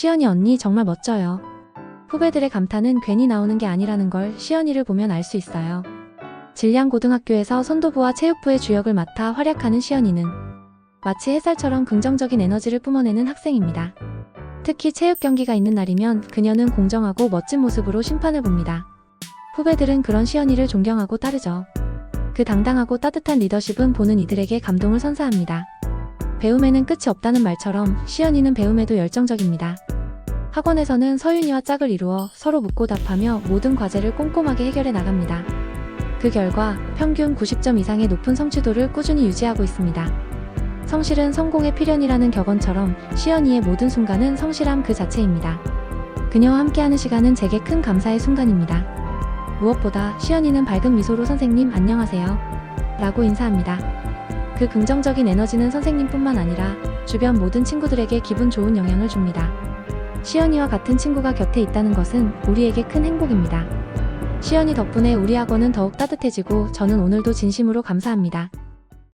시연이 언니 정말 멋져요. 후배들의 감탄은 괜히 나오는 게 아니라는 걸 시연이를 보면 알 수 있어요. 진량고등학교에서 선도부와 체육부의 주역을 맡아 활약하는 시연이는 마치 햇살처럼 긍정적인 에너지를 뿜어내는 학생입니다. 특히 체육 경기가 있는 날이면 그녀는 공정하고 멋진 모습으로 심판을 봅니다. 후배들은 그런 시연이를 존경하고 따르죠. 그 당당하고 따뜻한 리더십은 보는 이들에게 감동을 선사합니다. 배움에는 끝이 없다는 말처럼 시연이는 배움에도 열정적입니다. 학원에서는 서윤이와 짝을 이루어 서로 묻고 답하며 모든 과제를 꼼꼼하게 해결해 나갑니다. 그 결과 평균 90점 이상의 높은 성취도를 꾸준히 유지하고 있습니다. 성실은 성공의 필연이라는 격언처럼 시연이의 모든 순간은 성실함 그 자체입니다. 그녀와 함께하는 시간은 제게 큰 감사의 순간입니다. 무엇보다 시연이는 밝은 미소로 선생님 안녕하세요. 라고 인사합니다. 그 긍정적인 에너지는 선생님뿐만 아니라 주변 모든 친구들에게 기분 좋은 영향을 줍니다. 시연이와 같은 친구가 곁에 있다는 것은 우리에게 큰 행복입니다. 시연이 덕분에 우리 학원은 더욱 따뜻해지고 저는 오늘도 진심으로 감사합니다.